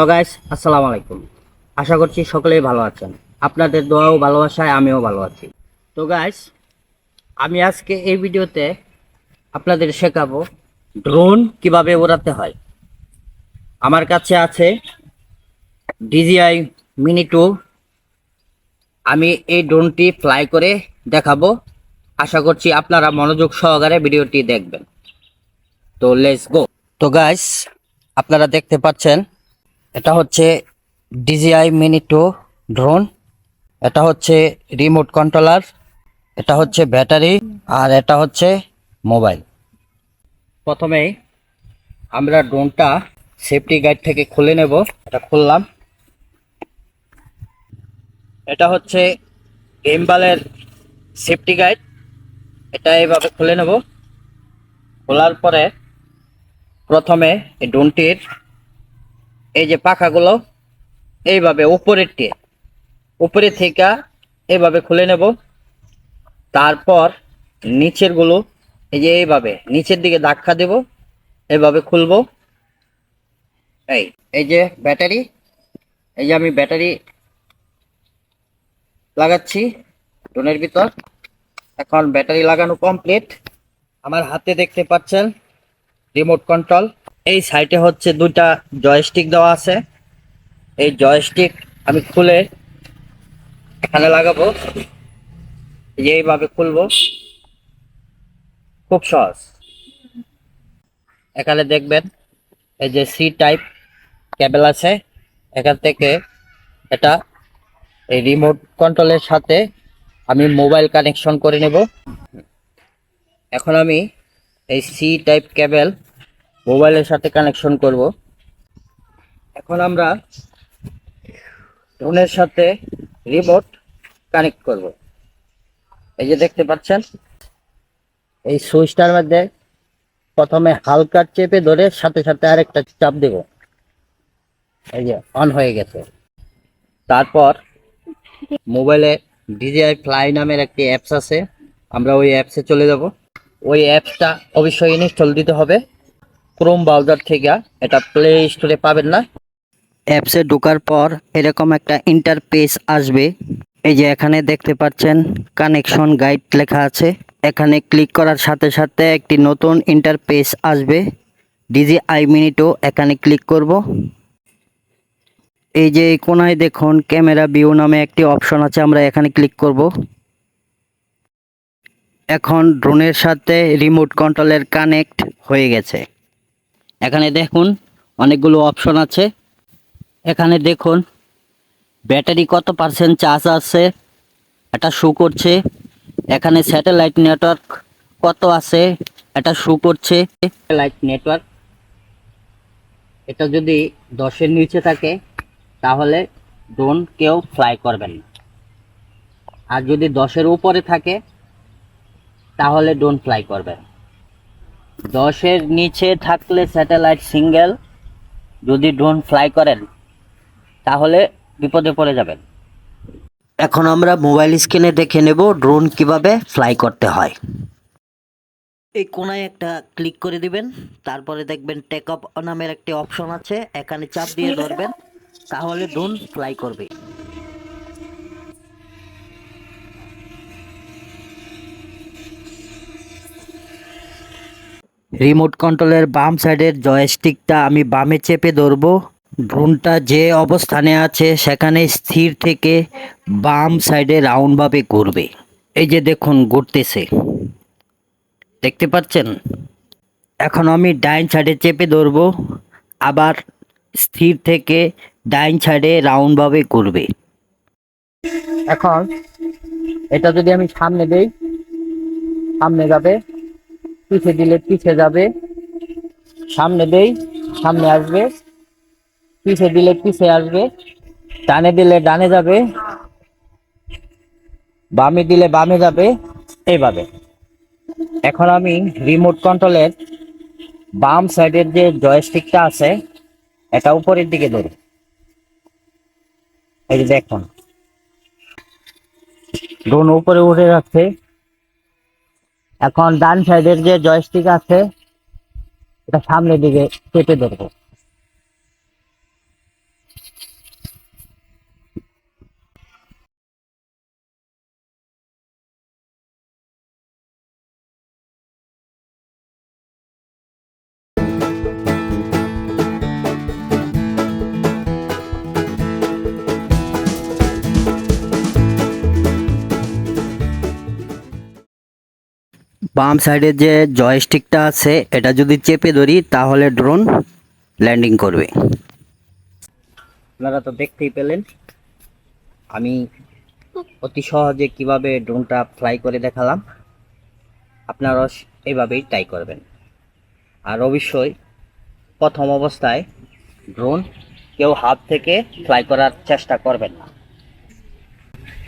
Hello guys আসসালামু আলাইকুম আশা করছি সকলেই ভালো আছেন। আপনাদের দোয়া ও ভালোবাসায় আমিও ভালো আছি। তো গাইস আমি আজকে এই ভিডিওতে আপনাদের শেখাবো ড্রোন কীভাবে ওড়াতে হয়। আমার কাছে আছে ডিজিআই মিনি টু আমি এই ড্রোনটি ফ্লাই করে দেখাবো। আশা করছি আপনারা মনোযোগ সহকারে ভিডিওটি দেখবেন। তো লেটস গো তো গাইস আপনারা দেখতে পাচ্ছেন এটা হচ্ছে ডিজিআই মিনি টু ড্রোন এটা হচ্ছে রিমোট কন্ট্রোলার এটা হচ্ছে ব্যাটারি আর এটা হচ্ছে মোবাইল প্রথমে আমরা ড্রোনটা সেফটি গাইড থেকে খুলে নেব, এটা খুললাম। এটা হচ্ছে গেমবালের সেফটি গাইড এটা এইভাবে খুলে নেব। খোলার পরে প্রথমে এই ড্রোনটির এই যে পাখাগুলো, এইভাবে উপরেরটি উপরে থেকে এইভাবে খুলে নেব। তারপর নিচেরগুলো এই যে এইভাবে নিচের দিকে ধাক্কা দেব, এইভাবে খুলবো। এই এই যে ব্যাটারি, এই যে আমি ব্যাটারি লাগাচ্ছি ড্রোনের ভিতর। এখন ব্যাটারি লাগানো কমপ্লিট। আমার হাতে দেখতে পাচ্ছেন রিমোট কন্ট্রোল। এই সাইটে হচ্ছে দুইটা জয়স্টিক দেওয়া আছে। এই জয়স্টিক আমি খুলে এখানে লাগাবো। এইভাবে খুলবো। খুব সহজ। এখানে দেখবেন এই যে সি টাইপ কেবল আছে। এখান থেকে এটা এই রিমোট কন্ট্রোলের সাথে আমি মোবাইল কানেকশন করে নেব। এখন আমি এই সি টাইপ কেবল মোবাইলের সাথে কানেকশন করব। এখন আমরা ড্রোনের সাথে রিমোট কানেক্ট করব। এই যে দেখতে পাচ্ছেন, এই সুইচটার মধ্যে প্রথমে হালকা চেপে ধরে সাথে সাথে আরেকটা চাপ দেব। এই যে অন হয়ে গেছে। তারপর মোবাইলে ডিজিআই ফ্লাই নামের একটি অ্যাপস আছে, আমরা ওই অ্যাপসে চলে যাব। ওই অ্যাপসটা অবশ্যই ইনস্টল দিতে হবে। ক্রোম ব্রাউজার থেকে এটা প্লে স্টোরে পাবেন না। অ্যাপসে ঢোকার পর এরকম একটা ইন্টারপেস আসবে। এই যে এখানে দেখতে পাচ্ছেন কানেকশন গাইড লেখা আছে। এখানে ক্লিক করার সাথে সাথে একটি নতুন ইন্টারপেস আসবে। ডিজি আই মিনিটও এখানে ক্লিক করব। এই যে কোনায় দেখুন ক্যামেরা ভিউ নামে একটি অপশন আছে, আমরা এখানে ক্লিক করব। এখন ড্রোনের সাথে রিমোট কন্ট্রোলের কানেক্ট হয়ে গেছে। এখানে দেখুন অনেকগুলো অপশন আছে। এখানে দেখুন, ব্যাটারি কত পার্সেন্ট চার্জ আছে, এটা শো করছে। এখানে স্যাটেলাইট নেটওয়ার্ক কত আছে, এটা শো করছে। স্যাটেলাইট নেটওয়ার্ক এটা যদি দশের নিচে থাকে, তাহলে ড্রোন কেউ ফ্লাই করবেন না। আর যদি দশের উপরে থাকে, তাহলে ড্রোন ফ্লাই করবেন দশের নিচে থাকলে স্যাটেলাইট সিঙ্গেল যদি ড্রোন ফ্লাই করেন তাহলে বিপদে পড়ে যাবেন। এখন আমরা মোবাইল স্ক্রিনে দেখে নেব ড্রোন কীভাবে ফ্লাই করতে হয়। এই কোনায় একটা ক্লিক করে দিবেন তারপরে দেখবেন টেক অফ নামের একটি অপশন আছে এখানে চাপ দিয়ে ধরবেন তাহলে ড্রোন ফ্লাই করবে। রিমোট কন্ট্রোলের বাম সাইডের জয়স্টিকটা আমি বামে চেপে ধরবো। ড্রোনটা যে অবস্থানে আছে সেখানে স্থির থেকে বাম সাইডে রাউন্ডভাবে ঘুরবে। এই যে দেখুন, ঘুরতেছে। দেখতে পাচ্ছেন? এখন আমি ডাইন সাইডে চেপে ধরবো, আবার স্থির থেকে ডাইন সাইডে রাউন্ডভাবে ঘুরবে। এখন এটা যদি আমি সামনে দেই, সামনে যাবে পিছে দিলে পিছে যাবে। সামনে দেই, সামনে আসবে। পিছে দিলে পিছে আসবে। ডানে দিলে ডানে যাবে। বামে দিলে বামে যাবে। এইভাবে। এখন আমি রিমোট কন্ট্রোলের বাম সাইডের যে জয়স্টিকটা আছে, এটা উপরের দিকে ধরি। এই যে দেখুন। ড্রোন উপরে উঠে যাচ্ছে। এখন ডান সাইডের যে জয়স্টিক আছে এটা সামনের দিকে চেপে ধরবো। বাম সাইডে যে জয়স্টিকটা আছে, এটা যদি চেপে ধরি, তাহলে ড্রোন ল্যান্ডিং করবে। আপনারা তো দেখতেই পেলেন, আমি অতি সহজে কীভাবে ড্রোনটা ফ্লাই করে দেখালাম, আপনারাও এভাবেই ট্রাই করবেন। আর অবশ্যই প্রথম অবস্থায় ড্রোন কেউ হাত থেকে ফ্লাই করার চেষ্টা করবেন না।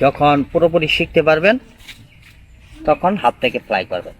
যখন পুরোপুরি শিখতে পারবেন তখন হাত থেকে ফ্লাই করবেন